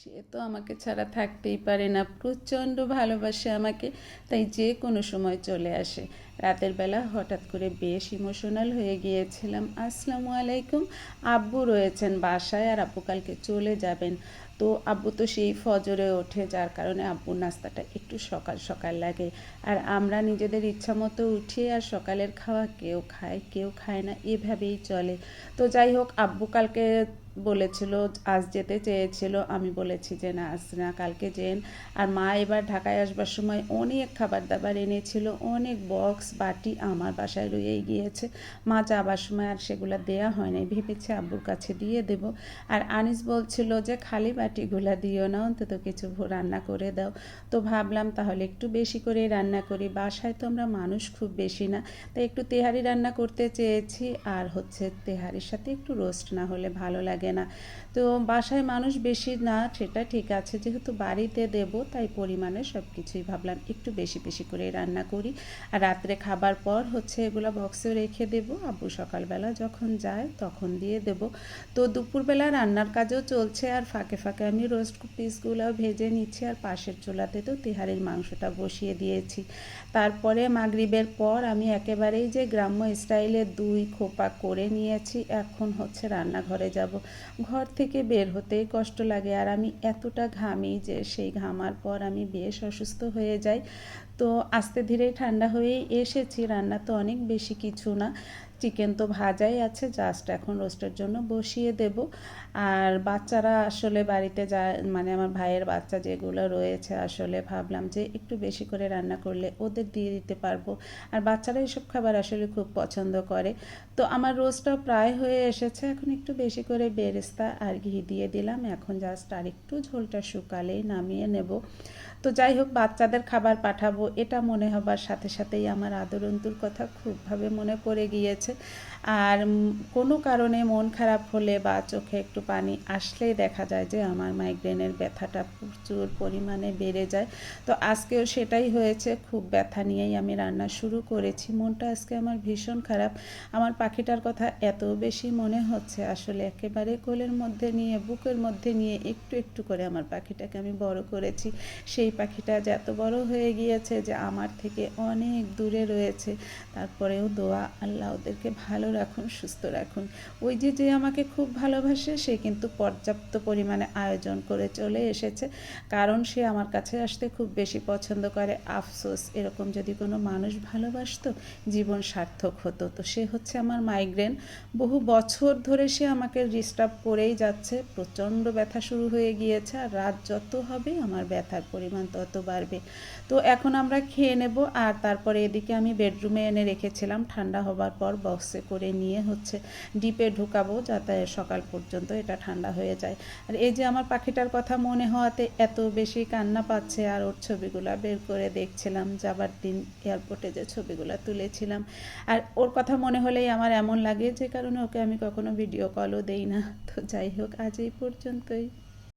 সে তো আমাকে ছাড়া থাকতেই পারে না, প্রচণ্ড ভালোবাসে আমাকে, তাই যে কোনো সময় চলে আসে। রাতের বেলা হঠাৎ করে বেশ ইমোশনাল হয়ে গিয়েছিলাম। আসসালামু আলাইকুম। আব্বু রয়েছেন বাসায় আর আব্বু কালকে চলে যাবেন। তো আব্বু তো সেই ফজরে ওঠে, যার কারণে আব্বুর নাস্তাটা একটু সকাল সকাল লাগে। আর আমরা নিজেদের ইচ্ছা মতো উঠি আর সকালের খাওয়া কেউ খায় কেউ খায় না, এভাবেই চলে। তো যাই হোক, আব্বু কালকে বলেছিল, আজ যেতে চেয়েছিল। আমি বলেছি যে, না, আজ না, কালকে যেন। আর মা এবার ঢাকায় আসবার সময় অনেক খাবার দাবার এনেছিল, অনেক বক্স বাটি আমার বাসায় রয়েই গিয়েছে। মা যাবার সময় আর সেগুলো দেয়া হয় নাই। ভেবেছে আব্বুর কাছে দিয়ে দেব। আর আনিস বলছিল যে, খালি বাটিগুলা দিও না, অন্তত কিছু রান্না করে দাও। তো ভাবলাম, তাহলে একটু বেশি করে রান্না করি। বাসায় তো আমরা মানুষ খুব বেশি না। তাই একটু তেহারি রান্না করতে চেয়েছি। আর হচ্ছে তেহারির সাথে একটু রোস্ট না হলে ভালো লাগে না। তো বাসায় মানুষ বেশি না, সেটা ঠিক আছে। যেহেতু বাড়িতে দেব, তাই পরিমাণে সব কিছুই ভাবলাম একটু বেশি বেশি করে রান্না করি। আর রাত্রে খাবার পর হচ্ছে এগুলো বক্সে রেখে দেব। আব্বু সকালবেলা যখন যায় তখন দিয়ে দেব। তো দুপুরবেলা রান্নার কাজও চলছে আর ফাঁকে ফাঁকে আমি রোস্ট পিসগুলো ভেজে নিচ্ছি আর পাশের চুলাতে তো তেহারির মাংসটা বসিয়ে দিয়েছি। তারপরে মাগরিবের পর আমি একেবারেই যে গ্রাম্য স্টাইলে দুই খোপা করে নিয়েছি, এখন হচ্ছে রান্নাঘরে যাব। ঘর থেকে বের হতেই কষ্ট লাগে আর আমি এতটা ঘামি যে সেই ঘামার পর আমি বেশ অসুস্থ হয়ে যাই। তো আস্তে ধীরে ঠান্ডা হয়েই এসেছি রান্না তো অনেক বেশি কিছু না। চিকেন তো ভাজাই আছে জাস্ট এখন রোস্টের জন্য বসিয়ে দেব। আর বাচ্চারা আসলে বাড়িতে যা মানে আমার ভাইয়ের বাচ্চা যেগুলো রয়েছে, আসলে ভাবলাম যে একটু বেশি করে রান্না করলে ওদের দিয়ে দিতে পারব। আর বাচ্চারা এসব খাবার আসলে খুব পছন্দ করে। তো আমার রোস্টটা প্রায় হয়ে এসেছে, এখন একটু বেশি করে বেরেস্তা আর ঘি দিয়ে দিলাম। এখন জাস্ট আর একটু ঝোলটা শুকালেই নামিয়ে নেব। তো যাই হোক, বাচ্চাদের খাবার পাঠাবো, এটা মনে হবার সাথে সাথেই আমার আদরন্তুর কথা খুবভাবে মনে পড়ে গিয়েছে। আর কোনো কারণে মন খারাপ হলে বা চোখে একটু পানি আসলেই দেখা যায় যে আমার মাইগ্রেনের ব্যথাটা প্রচুর পরিমাণে বেড়ে যায়। তো আজকেও সেটাই হয়েছে, খুব ব্যথা নিয়েই আমি রান্না শুরু করেছি। মনটা আজকে আমার ভীষণ খারাপ। আমার পাখিটার কথা এত বেশি মনে হচ্ছে, আসলে একেবারে কোলের মধ্যে নিয়ে, বুকের মধ্যে নিয়ে একটু একটু করে আমার পাখিটাকে আমি বড় করেছি। সেই পাখিটা যে এত বড় হয়ে গিয়েছে যে আমার থেকে অনেক দূরে রয়েছে। তারপরেও দোয়া আল্লাহ ওদেরকে ভালো রাখুন, সুস্থ রাখুন। ওই যে যে আমাকে খুব ভালোবাসে, সে কিন্তু পর্যাপ্ত পরিমাণে আয়োজন করে চলে এসেছে। কারণ সে আমার কাছে আসতে খুব বেশি পছন্দ করে। আফসোস, এরকম যদি কোনো মানুষ ভালোবাসতো, জীবন সার্থক হতো। তো সে হচ্ছে আমার মাইগ্রেন বহু বছর ধরে সে আমাকে ডিস্টার্ব করেই যাচ্ছে। প্রচণ্ড ব্যথা শুরু হয়ে গিয়েছে আর রাত যত হবে, আমার ব্যথার পরিমাণ তত বাড়বে। তো এখন আমরা খেয়ে নেব আর তারপরে এদিকে আমি বেডরুমে এনে রেখেছিলাম। ঠান্ডা হবার পর বক্সে করে নিয়ে হচ্ছে ডিপে ঢুকাবো যাতে সকাল পর্যন্ত এটা ঠান্ডা হয়ে যায়। আর এই যে আমার পাখিটার কথা মনে হওয়াতে এত বেশি কান্না পাচ্ছে আর ওর ছবিগুলো বের করে দেখছিলাম, যাবার দিন এয়ারপোর্টে যে ছবিগুলো তুলেছিলাম। আর ওর কথা মনে হলেই আমার এমন লাগে যে কারণে ওকে আমি কখনো ভিডিও কলও দেই না। তো যাই হোক, আজ এই পর্যন্তই।